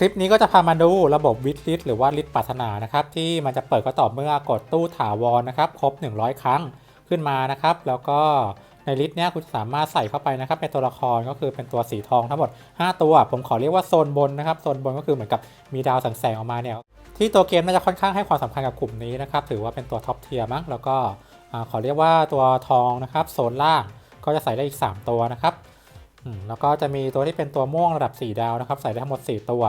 คลิปนี้ก็จะพามาดูระบบวิดลิสหรือว่าลิสปรารถนานะครับที่มันจะเปิดก็ต่อเมื่อกดตู้ถาวรนะครับครบ 100 ครั้งขึ้นมานะครับ แล้วก็ในลิสต์เนี้ยคุณสามารถใส่เข้าไปนะครับเป็นตัวละครก็คือเป็นตัวสีทองทั้งหมด 5 ตัว ผมขอเรียกว่าโซนบนนะครับโซนบนก็คือเหมือนกับมีดาวแสงออกมาเนี่ยที่ตัวเกมน่าจะค่อนข้างให้ความสำคัญกับกลุ่มนี้นะครับถือว่าเป็นตัวท็อปเทียร์มั้งแล้วก็ขอเรียกว่าตัวทองนะครับโซนล่างก็จะใส่ได้อีก 3 ตัวนะครับ แล้วก็จะมีตัวที่เป็นตัวม่วงระดับ 4 ดาวนะครับ ใส่ได้ทั้งหมด 4 ตัว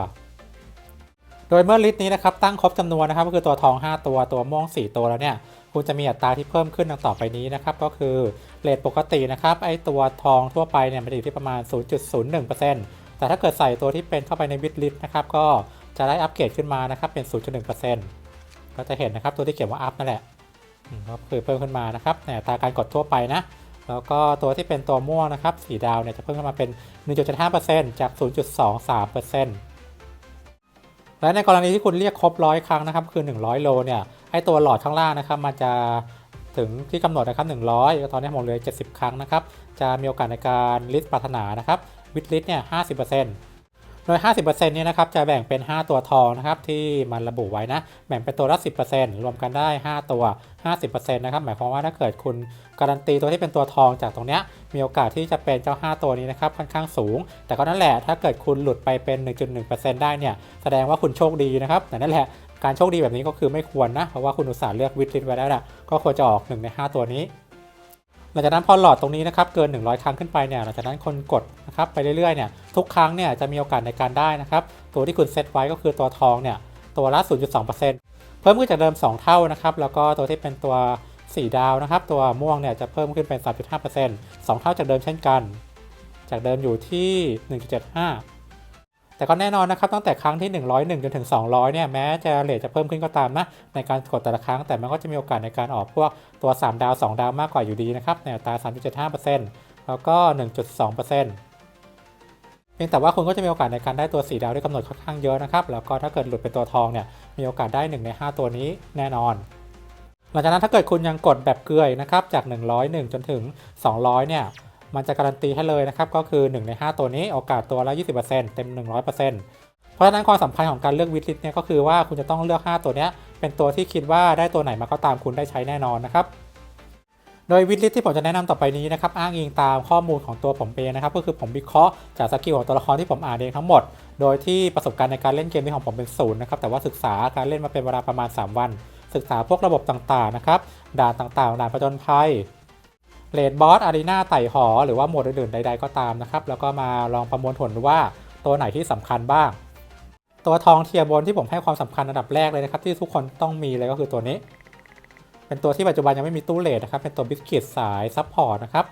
โดยเมื่อลิสต์นี้นะครับตั้งครบจำนวนนะครับก็คือตัวทอง 5 ตัวตัวม่วง 4 ตัวแล้วเนี่ยคุณจะมีอัตราที่เพิ่มขึ้นดังต่อไปนี้นะครับก็คือเรทปกตินะครับไอตัวทองทั่วไปเนี่ยมันอยู่ที่ประมาณ 0.01%แต่ถ้าเกิดใส่ตัวที่เป็นเข้าไปในวิดลิสต์นะครับก็จะได้อัปเกรดขึ้นมานะครับเป็น 0.1%ก็จะเห็นนะครับตัวที่เขียนว่าอัพนั่นแหละก็คือเพิ่มขึ้นมานะครับในอัตราการกดทั่วไปนะ แล้วก็ตัวที่เป็นตัวม่วงนะครับ สีดาวเนี่ยจะเพิ่มขึ้นมาเป็น 1.75%จาก 0.23%และในกรณีที่คุณเรียกครบร้อยครั้งนะครับ คือ 100 โลเนี่ยไอตัวหลอดข้างล่างนะครับ มันจะถึงที่กำหนดนะครับ 100 ตอนนี้ผมเหลย70 ครั้งนะครับ จะมีโอกาสในการลิสต์ปรารถนานะครับ วิดลิสต์เนี่ย 50% โดย 50%เนี่ยนะครับจะแบ่งเป็น 5 ตัวทองนะครับที่มันระบุไว้นะแบ่งเป็นตัวละ 10%รวมกันได้ 5 ตัว 50%นะครับหมายความว่าถ้าเกิดคุณการันตีตัวที่เป็นตัวทองจากตรงเนี้ยมีโอกาสที่จะเป็นเจ้า 5 ตัวนี้นะครับค่อนข้างสูง แต่ก็นั่นแหละถ้าเกิดคุณหลุดไปเป็น 1.1%ได้เนี่ยแสดงว่าคุณโชคดีนะครับแต่นั่นแหละการโชคดีแบบนี้ก็คือไม่ควรนะเพราะว่าคุณอุตส่าห์เลือกวิดลิสไว้แล้วนะก็ควรจะออก 1 ใน 5 ตัวนี้ หลังจากนั้นพอหลอดตรงนี้นะครับเกิน 100 ครั้งขึ้นไปเนี่ยหลังจากนั้นคนกดนะครับไปเรื่อยๆเนี่ยทุกครั้งเนี่ยจะมีโอกาสในการได้นะครับตัวที่คุณเซตไว้ก็คือตัวทองเนี่ยตัวละ 0.2%เพิ่มขึ้นจากเดิม 2 เท่านะครับแล้วก็ตัวที่เป็นตัว 4 ดาวนะครับตัวม่วงเนี่ยจะเพิ่มขึ้นเป็น 3.5% 2 เท่าจากเดิมเช่นกัน จากเดิมอยู่ที่ 1.75 แต่ก็แน่นอนนะครับตั้งแต่ครั้งที่ 101จนถึง 200 เนี่ยแม้จะเรทจะเพิ่มขึ้นก็ตามนะในการกดแต่ละครั้งแต่มันก็จะมีโอกาสในการออกพวกตัว 3 ดาว 2 ดาวมากกว่าอยู่ดีนะครับในอัตรา 3.75%แล้วก็ 1.2%เพียงแต่ว่าคุณก็จะมีโอกาสในการได้ตัว 4 ดาวที่กำหนดค่อนข้างเยอะนะครับ แล้วก็ถ้าเกิดหลุดเป็นตัวทองเนี่ย มีโอกาสได้ 1 ใน 5 ตัวนี้แน่นอน หลังจากนั้นถ้าเกิดคุณยังกดแบบเกลือยนะครับ จาก 101 จนถึง 200 เนี่ย มันจะการันตีให้เลยนะครับ ก็คือ 1 ใน 5 ตัวนี้โอกาสตัวละ 20%เต็ม 100%เพราะฉะนั้นความสำคัญของการเลือกวิดลิสเนี่ยก็คือว่าคุณจะต้องเลือก 5 ตัวเนี้ยเป็นตัวที่คิดว่าได้ตัวไหนมาก็ตามคุณได้ใช้แน่นอนนะครับโดยวิดลิสที่ผมจะแนะนำต่อไปนี้นะครับอ้างอิงตามข้อมูลของตัวผมเองนะครับก็คือผมวิเคราะห์จากสกิลของตัวละครที่ผมอ่านเองทั้งหมด โดยที่ประสบการณ์ในการเล่นเกมนี้ของผมเป็นศูนย์นะครับแต่ว่าศึกษาการเล่นมาเป็นเวลาประมาณ 3 วัน ศึกษาพวกระบบต่างๆนะครับด่านต่างๆด่านประจนภัย เลดบอสอารีนาไต่หอ หรือว่าโหมดอื่นๆใด ๆก็ตามนะครับ แล้วก็มาลองประมวลผลดูว่าตัวไหนที่สำคัญบ้าง ตัวทองเทียบนที่ผมให้ความสำคัญอันดับแรกเลยนะครับที่ทุกคนต้องมีเลยก็คือตัวนี้ เป็นตัวที่ปัจจุบันยังไม่มีตู้เลทนะครับเป็นตัวบิสกิตสายซัพพอร์ตนะครับ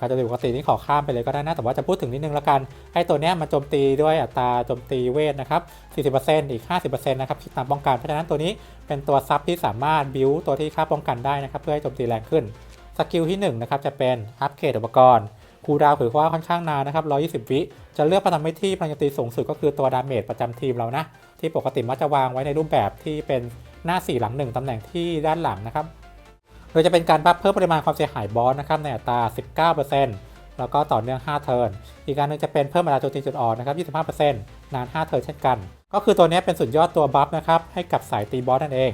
การโจมตีปกตินี่ขอข้ามไปเลยก็ได้นะแต่ว่าจะพูดถึงนิดนึงและกันไอ้ตัวเนี้ยมันโจมตีด้วยอัตราโจมตีเวทนะครับ 40%อีก 50%นะครับคิดตามป้องกันเพราะฉะนั้นตัวนี้เป็นตัวซับที่สามารถบิวตัวที่ค่าป้องกันได้นะครับ เพื่อให้โจมตีแรงขึ้น สกิลที่1นะครับจะเป็นอัปเกรดอุปกรณ์คูลดาวน์คือว่าค่อนข้างนานนะครับ 120 วิ จะเลือกประจำไม่ที่พลังตีสูงสุดก็คือตัวดาเมจประจำทีมเรานะ ที่ปกติมักจะวางไว้ในรูปแบบที่เป็นหน้า 4 หลัง 1ตำแหน่งที่ด้านหลังนะครับ โดยจะเป็นการบัฟเพิ่มปริมาณความเสียหายบอสนะครับในอัตรา 19%แล้วก็ต่อเนื่อง 5 เทิร์น อีกการหนึงจะเป็นเพิ่มอัตราโจมตีจุดอ่อนนะครับ 25%นาน 5 เทิร์นเช่นกัน ก็คือตัวนี้เป็นสุดยอดตัวบัฟนะครับให้กับสายตีบอสนั่นเอง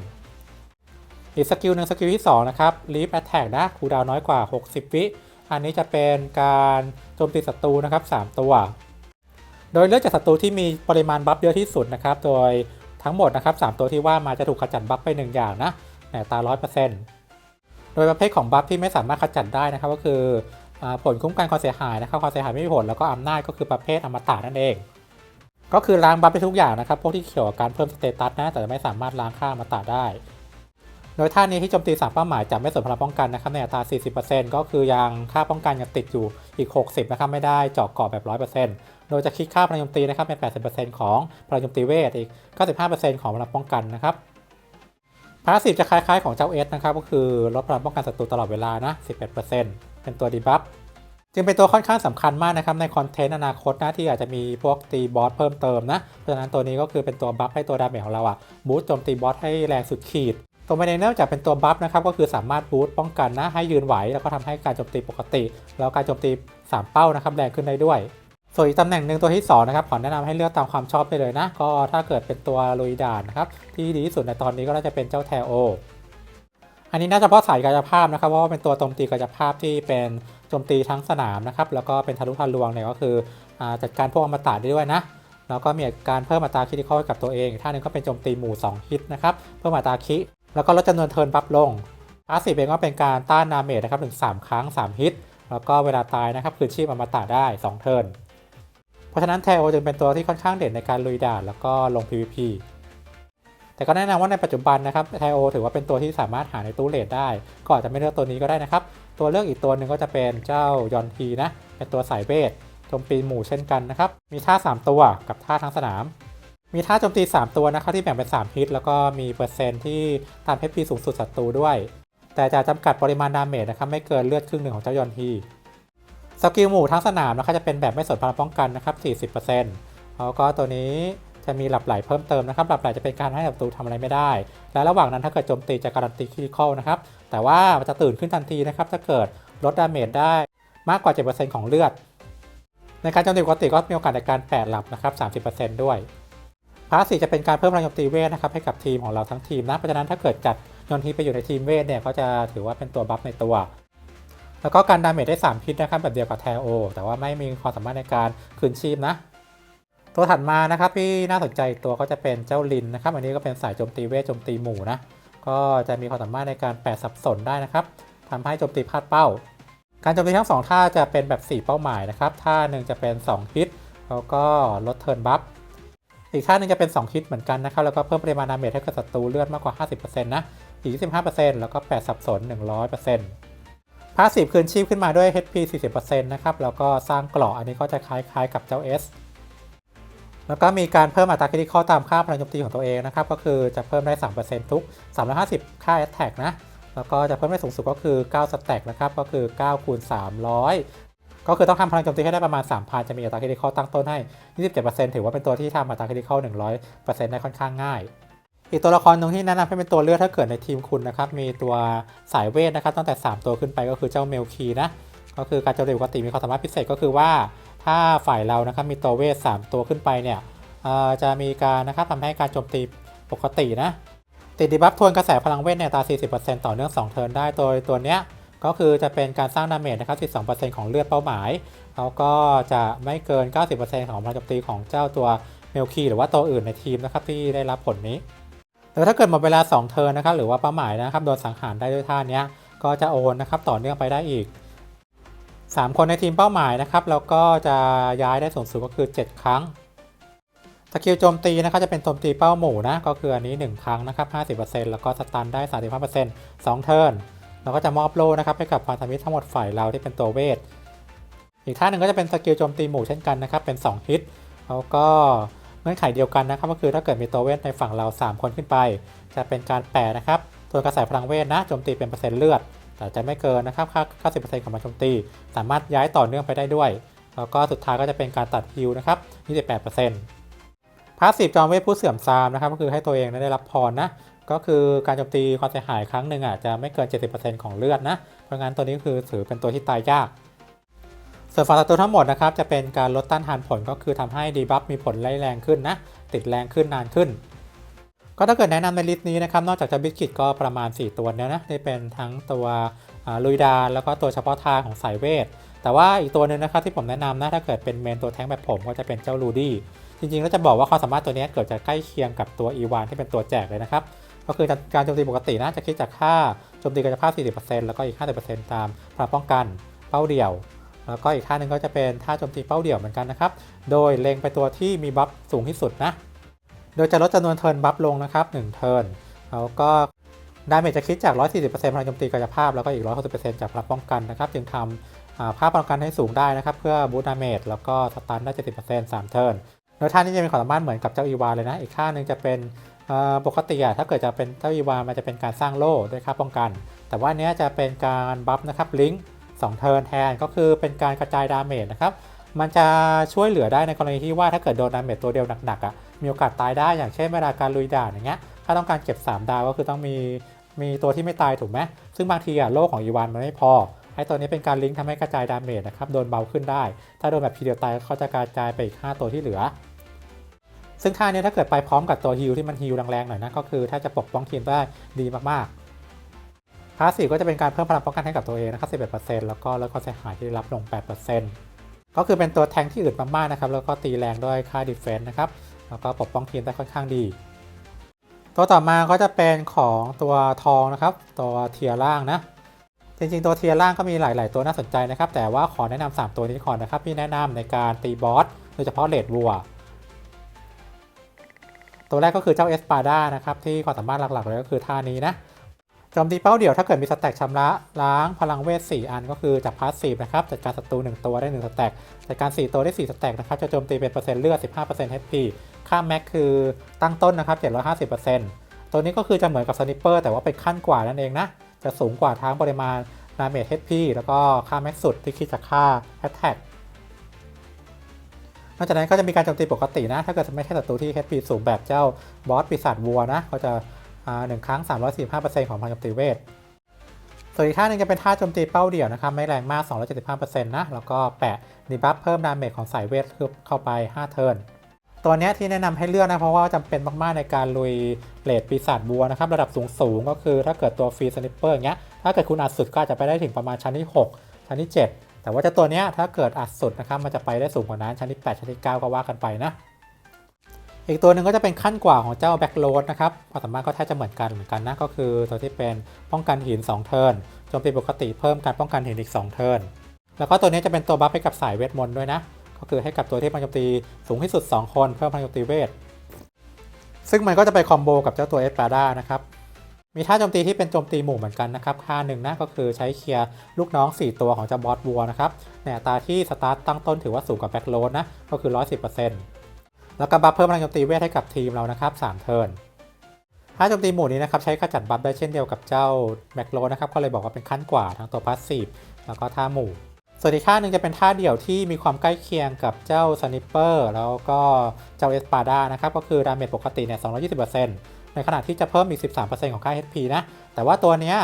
อีกสกิลหนึ่งสกิลที่ 2 นะครับ Leap Attack นะคูดาวน้อยกว่า 60 วิ อันนี้จะเป็นการโจมตีศัตรูนะครับ 3 ตัว โดยเลือกจากศัตรูที่มีปริมาณบัฟเยอะที่สุดนะครับ โดยทั้งหมดนะครับ 3 ตัวที่ว่ามาจะถูกขจัดบัฟไป 1 อย่างนะในอัตรา100%โดยประเภทของบัฟที่ไม่สามารถขจัดได้นะครับ ก็คืออผลคุ้มกันความเสียหายนะครับความเสียหายไม่มีผลแล้วก็อำนาจก็คือประเภทอมตะนั่นเอง ก็คือล้างบัฟไปทุกอย่างนะครับพวกที่เกี่ยวกับการเพิ่มสเตตัสนะแต่ไม่สามารถล้างค่าอมตะได้ โดยท่านี้ที่โจมตีสามเป้าหมายจะไม่สนพลังป้องกันนะครับในอัตรา 40%ก็คือยังค่าป้องกันยังติดอยู่อีก 60 นะครับไม่ได้เจาะเกาะแบบ 100%โดยจะคิดค่าพลังโจมตีนะครับเป็น 80%ของพลังโจมตีเวทอีก 95%ของพลังป้องกันนะครับพาสซีฟจะคล้ายๆของเจ้าเอสนะครับก็คือลดพลังป้องกันศัตรูตลอดเวลานะ 11%เป็นตัวดีบัฟจึงเป็นตัวค่อนข้างสำคัญมากนะครับในคอนเทนต์อนาคตนะที่อาจจะมีพวกตีบอสเพิ่มเติมนะ เพราะฉะนั้นตัวนี้ก็คือเป็นตัวบัฟให้ตัวดาเมจของเราอะบูสต์โจมตีบอสให้แรงสุดขีด ตัวไมเนเนอร์จากเป็นตัวบัฟนะครับก็คือสามารถบูตป้องกันนะให้ยืนไหว แล้วก็ทำให้การโจมตีปกติ แล้วการโจมตี 3 เป้านะครับแรงขึ้นได้ด้วย ส่วนอีกตำแหน่งหนึ่งตัวที่สองนะครับขอแนะนำให้เลือกตามความชอบไปเลยนะ ก็ถ้าเกิดเป็นตัวลุยด่านนะครับที่ดีที่สุดในตอนนี้ก็น่าจะเป็นเจ้าแทโออันนี้น่าจะเพราะสายกายภาพนะครับเพราะว่าเป็นตัวโจมตีกายภาพที่เป็นโจมตีทั้งสนามนะครับแล้วก็เป็นทะลุทะลวงเนี่ยก็คืออจัดการพวกอมตะได้ด้วยนะแล้วก็มีการเพิ่มอัตราคิดเข้าให้กับตัวเองท่านึงก็เป็นโจมตีหมู่ 2 ฮิตนะครับ เพิ่มอัตราคิ แล้วก็ลดจำนวนเทิร์นบัฟลงพาสซีฟเองก็เป็นการต้านนาเมจนะครับถึง 3 ครั้ง 3 ฮิต แล้วก็เวลาตายนะครับคืนชีพอมตะได้ 2 เทิร์น เพราะฉะนั้นเทโอจึงเป็นตัวที่ค่อนข้างเด่นในการลุยด่านแล้วก็ลง PVP แต่ก็แนะนำว่าในปัจจุบันนะครับไทโอถือว่าเป็นตัวที่สามารถหาในตู้เลดได้ ก็อาจจะไม่เลือกตัวนี้ก็ได้นะครับ ตัวเลือกอีกตัวหนึ่งก็จะเป็นเจ้ายอนทีนะ เป็นตัวสายเวทโจมตีหมู่เช่นกันนะครับ มีท่า 3 ตัวกับท่าทั้งสนาม มีท่าโจมตี 3 ตัวนะครับที่แบ่งเป็น 3 ฮิต แล้วก็มีเปอร์เซ็นต์ที่ตามเพชรพีสูงสุดศัตรูด้วย แต่จะจำกัดปริมาณดาเมจนะครับไม่เกินเลือดครึ่งหนึ่งของเจ้ายอนทีสกิลหมู่ทั้งสนามนะครับจะเป็นแบบไม่สนพลังป้องกันนะครับ 40%แล้วก็ตัวนี้จะมีหลับไหลเพิ่มเติมนะครับหลับไหลจะเป็นการให้ศัตรูทำอะไรไม่ได้ และระหว่างนั้นถ้าเกิดโจมตีจะการันตีคริติคอลนะครับ แต่ว่ามันจะตื่นขึ้นทันทีนะครับถ้าเกิดลดดาเมจได้มากกว่า 7%ของเลือด ในการโจมตีปกติก็มีโอกาสในการแปดหลับนะครับ 30%ด้วย พาสซีจะเป็นการเพิ่มพลังโจมตีเวทนะครับให้กับทีมของเราทั้งทีมนะเพราะฉะนั้นถ้าเกิดจัดยนทีไปอยู่ในทีมเวทเนี่ยก็จะถือว่าเป็นตัวบัฟในตัว แล้วก็การดาเมจได้ 3 พิษนะครับแบบเดียวกับแทโอ แต่ว่าไม่มีความสามารถในการคืนชีพนะ ตัวถัดมานะครับที่น่าสนใจตัวก็จะเป็นเจ้าลินนะครับอันนี้ก็เป็นสายโจมตีเวทโจมตีหมู่นะก็จะมีความสามารถในการแปดสับสนได้นะครับทำให้โจมตีพลาดเป้า การโจมตีทั้งสองท่าจะเป็นแบบ 4 เป้าหมายนะครับท่าหนึ่งจะเป็น 2 ฮิตแล้วก็ลดเทิร์นบัฟ อีกท่าหนึงจะเป็น2ฮิตเหมือนกันนะครับแล้วก็เพิ่มปริมาณดาเมจให้กับศัตรูเลือดมากกว่า 50%นะอีก25%แล้วก็ 8 สับสน 100%พาสซีฟคืนชีพขึ้นมาด้วย HP 40%นะครับแล้วก็สร้างเกราะอันนี้ก็จะคล้ายๆกับเจ้า S แล้วก็มีการเพิ่มอัตราคริติคอลตามค่าพลังโจมตีของตัวเองนะครับก็คือจะเพิ่มได้ 3%ทุก 350 ค่า Attack นะแล้วก็จะเพิ่มได้สูงสุดก็คือ 9 สแต็กนะครับก็คือ9คูณ300 ก็คือต้องทำพลังโจมตีให้ได้ประมาณ 3,000 จะมีอัตราคริติคอลตั้งต้นให้ 27%ถือว่าเป็นตัวที่ทำอัตราคริติคอล100%ได้ค่อนข้างง่ายอีกตัวละครหนึ่งที่แนะนำให้เป็นตัวเลือกถ้าเกิดในทีมคุณนะครับมีตัวสายเวทนะครับตั้งแต่ 3 ตัวขึ้นไปก็คือเจ้าเมลคีนะก็คือการโจมตีปกติมีความสามารถพิเศษก็คือว่า ถ้าฝ่ายเรานะครับมีตัวเวท 3 ตัวขึ้นไปเนี่ยจะมีการนะครับทำให้การโจมตีปกตินะติดดีบัฟทวนกระแสพลังเวทในอัตา 40%ต่อเนื่อง 2 เทิร์นได้โดยตัวเนี้ย ก็คือจะเป็นการสร้างดาเมจนะครับ 12%ของเลือดเป้าหมาย แล้วก็จะไม่เกิน 90%ของพลังโจมตีของเจ้าตัวเมลคีหรือว่าตัวอื่นในทีมนะครับที่ได้รับผลนี้แต่ถ้าเกิดหมดเวลา 2 เทิร์นนะครับหรือว่าเป้าหมายนะครับโดนสังหารได้ด้วยท่านี้ก็จะโอนนะครับต่อเนื่องไปได้อีก 3 คนในทีมเป้าหมายนะครับแล้วก็จะย้ายได้สูงสุดก็คือ 7 ครั้งสกิลโจมตีนะครับจะเป็นโจมตีเป้าหมู่นะก็คืออันนี้ 1 ครั้งนะครับ 50%แล้วก็สตันได้ 35% 2 เทิร์น แล้วก็จะมอบโล่นะครับให้กับพันธมิตรทั้งหมดฝ่ายเราที่เป็นตัวเวท อีกท่าหนึ่งก็จะเป็นสกิลโจมตีหมู่เช่นกันนะครับ เป็น 2 ฮิต แล้วก็เงื่อนไขเดียวกันนะครับ ก็คือถ้าเกิดมีตัวเวทในฝั่งเรา 3 คนขึ้นไป จะเป็นการแปะนะครับตัวกระแสพลังเวทนะโจมตีเป็นเปอร์เซ็นต์เลือด แต่จะไม่เกินนะครับค่า90%ของมันโจมตี สามารถย้ายต่อเนื่องไปได้ด้วย แล้วก็สุดท้ายก็จะเป็นการตัดฮิลนะครับ28%พาสซีฟจอมเวทผู้เสื่อมทรามนะครับก็คือให้ตัวเองได้รับพรนะ ก็คือการโจมตีความเสียหายครั้งหนึ่งอะจะไม่เกิน 70%ของเลือดนะ เพราะงั้นตัวนี้คือถือเป็นตัวที่ตายยากส่วนฝั่งศัตรูทั้งหมดนะครับจะเป็นการลดต้านทานผลก็คือทำให้ดีบัฟมีผลไล่แรงขึ้นนะ ติดแรงขึ้นนานขึ้น ก็ถ้าเกิดแนะนำในลิสต์นี้นะครับ นอกจากจะบิสกิตก็ประมาณ 4 ตัวเนี้ยนะได้เป็นทั้งตัวลุยดานแล้วก็ตัวเฉพาะทางของสายเวท แต่ว่าอีกตัวหนึ่งนะครับที่ผมแนะนำนะถ้าเกิดเป็นเมนตัวแท้งแบบผมก็จะเป็นเจ้าลูดี้จริงๆแล้วจะบอกว่าความสามารถตัวนี้เกิดจะใกล้เคียงกับตัวอีวานที่เป็นตัวแจกเลยนะครับ ก็คือการโจมตีปกตินะจะคิดจากค่าโจมตีกายภาพ 40%แล้วก็อีก 50%ตามพลังป้องกันเป้าเดี่ยว แล้วก็อีกท่าหนึ่งก็จะเป็นท่าโจมตีเป้าเดี่ยวเหมือนกันนะครับ โดยเล็งไปตัวที่มีบัฟสูงที่สุดนะ โดยจะลดจำนวนเทิร์นบัฟลงนะครับ1เทิร์นแล้วก็ดาเมจจะคิดจาก 140%พลังโจมตีกายภาพ แล้วก็อีก 160%จากพลังป้องกันนะครับ จึงทำภาพป้องกันให้สูงได้นะครับ เพื่อบูตดาเมจแล้วก็สตันได้ 70% 3 เทิร์นโดยท่านี้จะมีความสามารถเหมือนกับเจ้าอีวาเลยนะ อีกท่านึงจะเป็น ปกติอะถ้าเกิดจะเป็นเจ้าอีวามันจะเป็นการสร้างโล่ด้วยค่าป้องกัน แต่ว่านเนี้ยจะเป็นการบัฟนะครับลิงก์2เทิร์นแทนก็คือเป็นการกระจายดาเมจนะครับมันจะช่วยเหลือได้ในกรณีที่ว่าถ้าเกิดโดนดาเมจตัวเดียวหนักๆอะมีโอกาสตายได้อย่างเช่นเวลาการลุยด่านอย่างเงี้ยถ้าต้องการเก็บ 3 ดาวก็คือต้องมีมีตัวที่ไม่ตายถูกไหมซึ่งบางทีอะโลกของอีวานมันไม่พอไอ้ตัวนี้เป็นการลิงก์ทำให้กระจายดาเมจนะครับโดนเบาขึ้นได้ ถ้าโดนแบบทีเดียวตายเขาจะกระจายไปอีก 5 ตัวที่เหลือ ซึ่งท่านี้ถ้าเกิดไปพร้อมกับตัวฮิลที่มันฮิลแรงๆหน่อยนะก็คือ ถ้าจะปกป้องทีมได้ดีมากๆพาสซีฟก็จะเป็นการเพิ่มพลังป้องกันให้กับตัวเองนะครับ11%แล้วก็ลดความเสียหายที่ได้รับลง 8%ก็คือเป็นตัวแทงที่อึดมากๆนะครับแล้วก็ตีแรงด้วยค่าดีเฟนส์นะครับแล้วก็ปกป้องทีมได้ค่อนข้างดี ตัวต่อมาก็จะเป็นของตัวทองนะครับ ตัวเทียร่างนะจริงๆ ตัวเทียร่างก็มีหลาย ๆ ตัวน่าสนใจนะครับ แต่ว่าขอแนะนำ3ตัวนี้ก่อนนะครับ ที่แนะนำในการตีบอสโดยเฉพาะเลดวัว ตัวแรกก็คือเจ้าเอสปาด้านะครับที่ความสามารถหลักๆเลยก็คือท่านี้นะโจมตีเป้าเดี่ยวถ้าเกิดมีสแต็กชำระล้างพลังเวท 4 อันก็คือจากพาสซีฟนะครับจัดการศัตรู 1 ตัวได้ 1 สแต็กจัดการ 4 ตัวได้ 4 สแต็กนะครับจะโจมตีเป็นเปอร์เซ็นต์เลือด 15% HP ค่าแม็กคือตั้งต้นนะครับ 750%ตัวนี้ก็คือจะเหมือนกับสนิปเปอร์แต่ว่าเป็นขั้นกว่านั่นเองนะ จะสูงกว่าทั้งปริมาณดาเมจ HP แล้วก็ค่าแม็กสุดที่คิดจากค่า Attack นอกจากนั้นก็จะมีการโจมตีปกตินะ ถ้าเกิดไม่ใช่ศัตรูที่ HP สูงแบบเจ้าบอสปีศาจวัวนะก็จะหนึ่งครั้ง 345%ของพลังโจมตีเวทส่วนอีกท่าหนึงจะเป็นท่าโจมตีเป้าเดี่ยวนะครับไม่แรงมาก 275%นะแล้วก็แปะดีบัฟเพิ่มดาเมจของสายเวทเข้าไป 5 เทิร์นตัวนี้ที่แนะนำให้เลือกนะเพราะว่าจำเป็นมาก ๆ ในการลุยเลดปีศาจบัวนะครับระดับสูง ๆ ก็คือถ้าเกิดตัวฟรีสนิปเปอร์อย่างเงี้ยถ้าเกิดคุณอัดสุดก็จจะไปได้ถึงประมาณชั้นที่ 6 ชั้นที่ 7 แต่ว่าเจะตัวเนี้ยถ้าเกิดอัดสุดนะครับมันจะไปได้สูงกว่านั้นชั้นที่ 8 ชั้นที่ 9 ก็ว่ากันไปนะ อีกตัวหนึ่งก็จะเป็นขั้นกว่าของเจ้าแบ็กโรดนะครับความสามารถก็แทบจะเหมือนกันเหมือนกันนะก็คือตัวที่เป็นป้องกันหิน 2 เทิร์นโจมตีปกติเพิ่มการป้องกันหินอีก 2 เทิร์นแล้วก็ตัวนี้จะเป็นตัวบัฟให้กับสายเวทมนต์ด้วยนะ ก็คือให้กับตัวที่พลังโจมตีสูงที่สุด 2 คนเพิ่มพลังโจมตีเวทซึ่งมันก็จะไปคอมโบกับเจ้าตัวเอสปาดานะครับ มีท่าโจมตีที่เป็นโจมตีหมู่เหมือนกันนะครับค่าหนึ่งนะก็คือใช้เคลียร์ลูกน้อง 4 ตัวของเจ้าบอสวัวนะครับในอัตราที่สตาร์ตตั้งต้นถือว่าสูงกว่าแบ็คโลดนะก็คือ 110%แล้วก็บัฟเพิ่มพลังโจมตีเวทให้กับทีมเรานะครับ3เทิร์นท่าโจมตีหมู่นี้นะครับใช้ขจัดบัฟได้เช่นเดียวกับเจ้าแบ็คโลดนะครับก็เลยบอกว่าเป็นขั้นกว่าทั้งตัวพาสซีฟแล้วก็ท่าหมู่ ส่วนอีกท่าหนึ่งจะเป็นท่าเดี่ยวที่มีความใกล้เคียงกับเจ้าสนิปเปอร์แล้วก็เจ้าเอสปาดานะครับก็คือดาเมจปกติเนี่ย220% ในขณะที่จะเพิ่มอีก 13%ของค่า HP นะ แต่ว่าตัวเนี้ย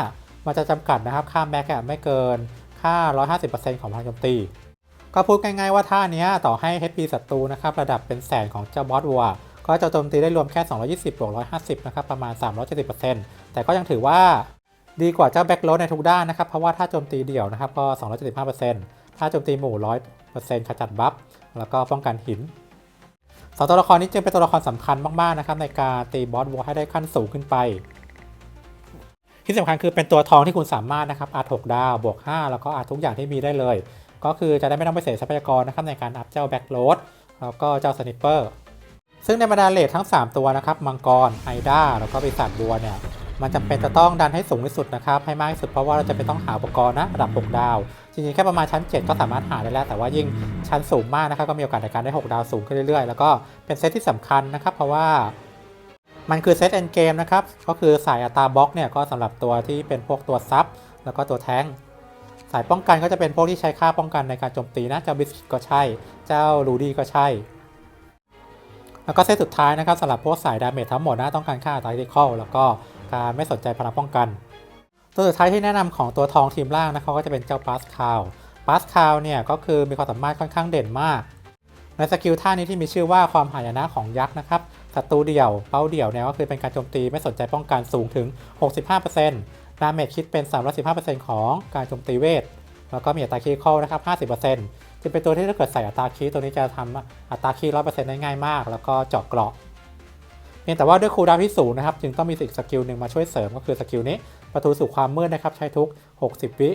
มันจะจำกัดนะครับ ค่าแม็กไม่เกินค่า 150%ของพลังโจมตี ก็พูดง่ายๆว่าท่าเนี้ยต่อให้ HP ศัตรูนะครับระดับเป็นแสนของเจ้าบอสวัวก็จะโจมตีได้รวมแค่ 220บวก150 นะครับ ประมาณ 370%แต่ก็ยังถือว่าดีกว่าเจ้าแบ็คโรดในทุกด้านนะครับ เพราะว่าถ้าโจมตีเดี่ยวนะครับก็ 275%ถ้าโจมตีหมู่ 100%ขจัดบัฟ แล้วก็ป้องกันหิน สองตัวละครนี้จึงเป็นตัวละครสำคัญมาก ๆ นะครับ ในการตีบอสวอลให้ได้ขั้นสูงขึ้นไป ที่สำคัญคือเป็นตัวทองที่คุณสามารถนะครับอาร์6ดาวบวก 5 แล้วก็อาร์ทุกอย่างที่มีได้เลย ก็คือจะได้ไม่ต้องไปเสียทรัพยากรนะครับในการอัพเจ้าแบ็กโรดแล้วก็เจ้าสนิปเปอร์ซึ่งในบรรดาเลททั้ง 3 ตัวนะครับมังกรไฮด้าแล้วก็ปีศาจบัวเนี่ย มันจำเป็นจะต้องดันให้สูงที่สุดนะครับ ให้มากที่สุดเพราะว่าเราจะเป็นต้องหาอุปกรณ์นะระดับ 6 ดาว จริงๆ แค่ประมาณชั้น 7 ก็สามารถหาได้แล้ว แต่ว่ายิ่งชั้นสูงมากนะครับก็มีโอกาสในการได้ 6 ดาวสูงขึ้นเรื่อยๆ แล้วก็เป็นเซตที่สำคัญนะครับ เพราะว่ามันคือเซตเอ็นเกมนะครับ ก็คือสายอัตราบล็อกเนี่ยก็สำหรับตัวที่เป็นพวกตัวซับแล้วก็ตัวแทงสายป้องกันก็จะเป็นพวกที่ใช้ค่าป้องกันในการโจมตีนะเจ้าบิสกิตก็ใช่ เจ้าลูดี้ก็ใช่แล้วก็เซตสุดท้ายนะครับสำหรับพวกสายดาเมจทั้งหมดนะต้องการค่าอัตราทิคอลแล้วก็ การไม่สนใจพลังป้องกัน ตัวสุดท้ายที่แนะนำของตัวทองทีมล่างนะครับก็จะเป็นเจ้าปาสคาลปาสคาลเนี่ยก็คือมีความสามารถค่อนข้างเด่นมาก ในสกิลท่านี้ที่มีชื่อว่าความหายนะของยักษ์นะครับศัตรูเดี่ยวเป้าเดี่ยวเนี่ยก็คือเป็นการโจมตีไม่สนใจป้องกันสูงถึง 65%ดาเมจคิดเป็น 315%ของการโจมตีเวท แล้วก็มีอัตราคีคอลนะครับ 50%จะเป็นตัวที่ถ้าเกิดใส่อัตราคีตัวนี้จะทำอัตราคี100%ได้ง่ายมาก แล้วก็เจาะเกราะ เพียงแต่ว่าด้วยคูลดาวที่สูงนะครับจึงต้องมีอีกสกิลหนึ่งมาช่วยเสริมก็คือสกิลนี้ประตูสู่ความมืดนะครับใช้ทุก 60 วิ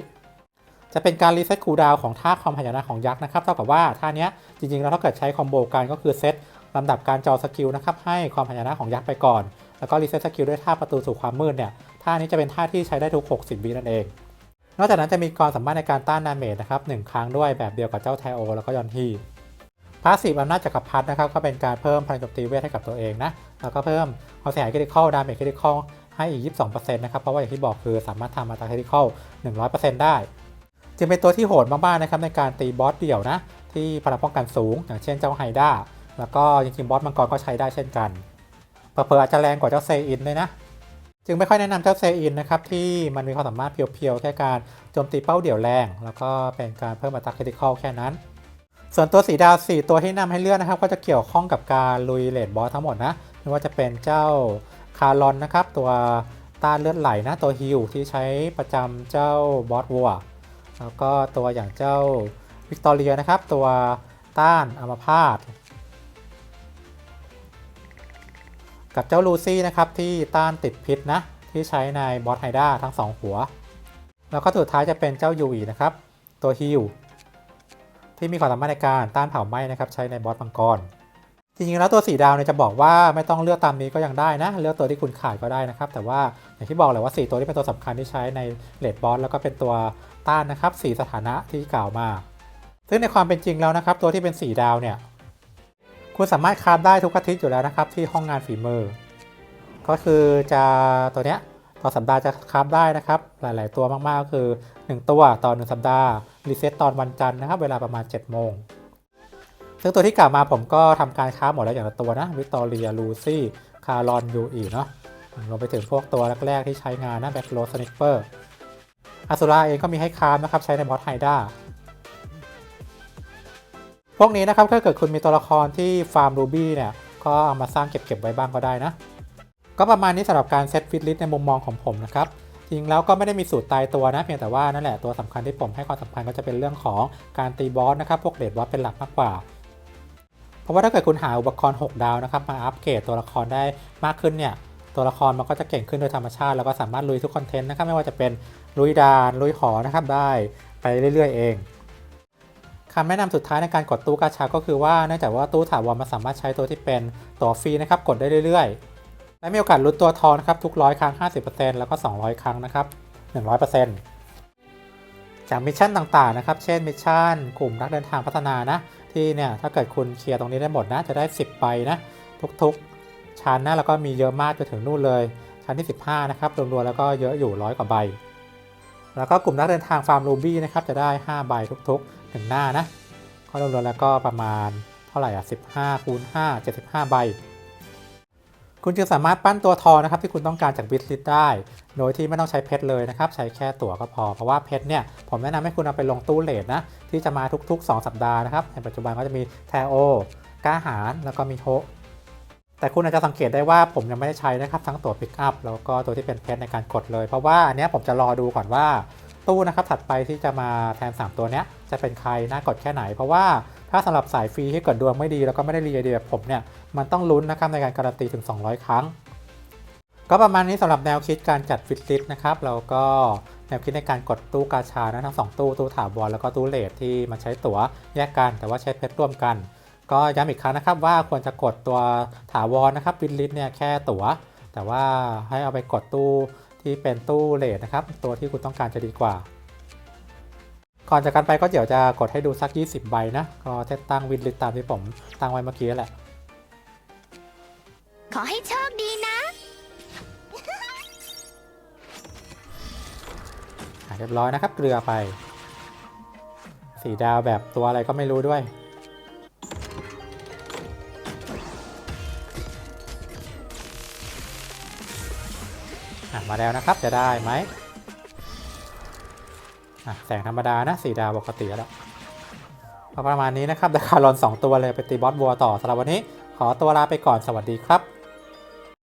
จะเป็นการรีเซ็ตคูลดาวของท่าความพยานะของยักษ์นะครับเท่ากับว่าท่านี้จริงๆแล้วถ้าเกิดใช้คอมโบกันก็คือเซตลำดับการจอสกิลนะครับให้ความพยานะของยักษ์ไปก่อน แล้วก็รีเซ็ตสกิลด้วยท่าประตูสู่ความมืดเนี่ยท่านี้จะเป็นท่าที่ใช้ได้ทุก 60 วินั่นเอง นอกจากนั้นจะมีความสามารถในการต้านดาเมจนะครับหนึ่งครั้งด้วยแบบเดียวกับเจ้าไทโอแล้วก็ยอนฮี พาสซีฟอำนาจจักรพรรดินะครับก็เป็นการเพิ่มพลังโจมตีเวทให้กับตัวเองนะแล้วก็เพิ่มความเสียหายคริติคอลดาเมจคริติคอลให้อีก 22%นะครับเพราะว่าอย่างที่บอกคือสามารถทำอัตราคริติคอล100%ได้จึงเป็นตัวที่โหดมากๆนะครับในการตีบอสเดี่ยวนะที่พลังป้องกันสูง อย่างเช่นเจ้าไฮด้าแล้วก็จริงๆบอสมังกรก็ใช้ได้เช่นกันเผลอๆอาจจะแรงกว่าเจ้าเซอินเลยนะจึงไม่ค่อยแนะนำเจ้าเซอินนะครับที่มันมีความสามารถเพียวๆแค่การโจมตีเป้าเดี่ยวแรง แล้วก็เป็นการเพิ่มอัตราคริติคอลแค่นั้น ส่วนตัวสีดาว 4 ตัวที่นำให้เลือกนะครับ ก็จะเกี่ยวข้องกับการลุยเลดบอสทั้งหมดนะไม่ว่าจะเป็นเจ้าคารอนนะครับ ตัวต้านเลือดไหลนะตัวฮิลที่ใช้ประจำเจ้าบอสวัวแล้วก็ตัวอย่างเจ้าวิกตอเรียนะครับ ตัวต้านอัมพาตกับเจ้าลูซี่นะครับที่ต้านติดพิษนะที่ใช้ในบอสไฮด้าทั้ง 2 หัว แล้วก็สุดท้ายจะเป็นเจ้ายูอีนะครับ ตัวฮิล ที่มีความสามารถในการต้านเผาไหม้นะครับใช้ในบอสมังกร จริงๆแล้วตัวสีดาวเนี่ยจะบอกว่าไม่ต้องเลือกตามนี้ก็ยังได้นะเลือกตัวที่คุณขาดก็ได้นะครับ แต่ว่าอย่างที่บอกเลยว่า 4 ตัวที่เป็นตัวสำคัญที่ใช้ในเลดบอสแล้วก็เป็นตัวต้านนะครับ4สถานะที่กล่าวมา ซึ่งในความเป็นจริงแล้วนะครับ ตัวที่เป็นสีดาวเนี่ยคุณสามารถคราฟได้ทุกอาทิตย์อยู่แล้วนะครับที่ห้องงานฝีมือ ก็คือจะตัวเนี้ย ต่อสัปดาห์จะคราฟได้นะครับ หลาย ๆ ตัวมาก ๆ ก็คือ 1 ตัวต่อ 1 สัปดาห์ รีเซ็ตตอนวันจันทร์นะครับ เวลาประมาณ 7 โมง ซึ่งตัวที่กล่าวมาผมก็ทำการคราหมดแล้วอย่างละตัวนะ วิตตอเรีย ลูซี่ คารอนยูอีเนาะรวมไปถึงพวกตัวแรก ๆ ที่ใช้งานนะแบ็คโรสนิปเปอร์อาซูราเองก็มีให้คราฟนะครับใช้ในบอสไฮด้าพวกนี้นะครับถ้าเกิดคุณมีตัวละครที่ฟาร์มรูบี้เนี่ยก็เอามาสร้างเก็บๆไว้บ้างก็ได้นะ ก็ประมาณนี้สำหรับการเซตฟิตลิสในมุมมองของผมนะครับจริงแล้วก็ไม่ได้มีสูตรตายตัวนะเพียงแต่ว่านั่นแหละตัวสำคัญที่ผมให้ความสำคัญก็จะเป็นเรื่องของการตีบอสนะครับพวกเลดบอสเป็นหลักมากกว่า เพราะว่าถ้าเกิดคุณหาอุปกรณ์ 6 ดาวนะครับมาอัปเกรดตัวละครได้มากขึ้นเนี่ยตัวละครมันก็จะเก่งขึ้นโดยธรรมชาติ แล้วก็สามารถลุยทุกคอนเทนต์นะครับไม่ว่าจะเป็นลุยดานลุยหอนะครับได้ไปเรื่อย ๆ เองคำแนะนำสุดท้ายในการกดตู้กาชาก็คือว่าเนื่องจากว่าตู้ถาวรมันสามารถใช้ตัวที่เป็นตัวฟรีนะครับกดได้เรื่อยๆ และมีโอกาสลุ้นตัวทอนะครับทุกร้อยครั้ง 50%แล้วก็ 200 ครั้งนะครับ 100%จากมิชชั่นต่างๆนะครับ เช่นมิชชั่นกลุ่มนักเดินทางพัฒนานะ ที่เนี่ยถ้าเกิดคุณเคลียร์ตรงนี้ได้หมดนะ จะได้ 10 ใบนะ ทุกๆ ชั้นนะแล้วก็มีเยอะมากจนถึงนู่นเลย ชั้นที่ 15 นะครับรวมๆแล้วก็เยอะอยู่ร้อยกว่าใบ แล้วก็กลุ่มนักเดินทางฟาร์มรูบี้นะครับจะได้ 5 ใบทุกๆ 1 หน้านะก็รวมๆแล้วก็ประมาณเท่าไหร่อะ15คูณ5 75 ใบ คุณจึงสามารถปั้นตัวทอนะครับที่คุณต้องการจากบิสลิตได้ โดยที่ไม่ต้องใช้เพชรเลยนะครับ ใช้แค่ตั๋วก็พอ เพราะว่าเพชรเนี่ยผมแนะนำให้คุณเอาไปลงตู้เลทนะที่จะมาทุก ๆ 2 สัปดาห์นะครับในปัจจุบันก็จะมีแทโอก้าหารแล้วก็มีโฮแต่คุณอาจจะสังเกตได้ว่าผมยังไม่ได้ใช้นะครับทั้งตัวพิกอัพแล้วก็ตัวที่เป็นเพชรในการกดเลย เพราะว่าอันนี้ผมจะรอดูก่อนว่าตู้นะครับถัดไปที่จะมาแทน 3 ตัวเนี้ยจะเป็นใครน่ากดแค่ไหน เพราะว่า ถ้าสำหรับสายฟรีที่เกิดดวงไม่ดีแล้วก็ไม่ได้รีไอเดียแบบผมเนี่ยมันต้องลุ้นนะครับในการการันตีถึง 200 ครั้ง ก็ประมาณนี้สำหรับแนวคิดการจัดฟิตลิส์นะครับแล้วก็แนวคิดในการกดตู้กาชานะทั้ง 2 ตู้ตู้ถาวรแล้วก็ตู้เลทที่มันใช้ตั๋วแยกกันแต่ว่าใช้เพชรร่วมกัน ก็ย้ำอีกครั้งนะครับว่าควรจะกดตัวถาวรนะครับฟิตลิสเนี่ยแค่ตั๋ว แต่ว่าให้เอาไปกดตู้ที่เป็นตู้เลทนะครับตัวที่คุณต้องการจะดีกว่า ก่อนจากกันไปก็เดี๋ยวจะกดให้ดูสัก 20 ใบนะ ก็เซตตั้งวินลิสตามที่ผมตั้งไว้เมื่อกี้แหละ ขอให้โชคดีนะอะเรียบร้อยนะครับ เกลือไป สีดาวแบบตัวอะไรก็ไม่รู้ด้วยอะมาแล้วนะครับจะได้ไหมอะ แสงธรรมดานะสีดาวปกติแล้วประมาณนี้นะครับเดคารอน 2 ตัวเลยไปตีบอสบัวต่อสำหรับวันนี้ ขอตัวลาไปก่อนสวัสดีครับ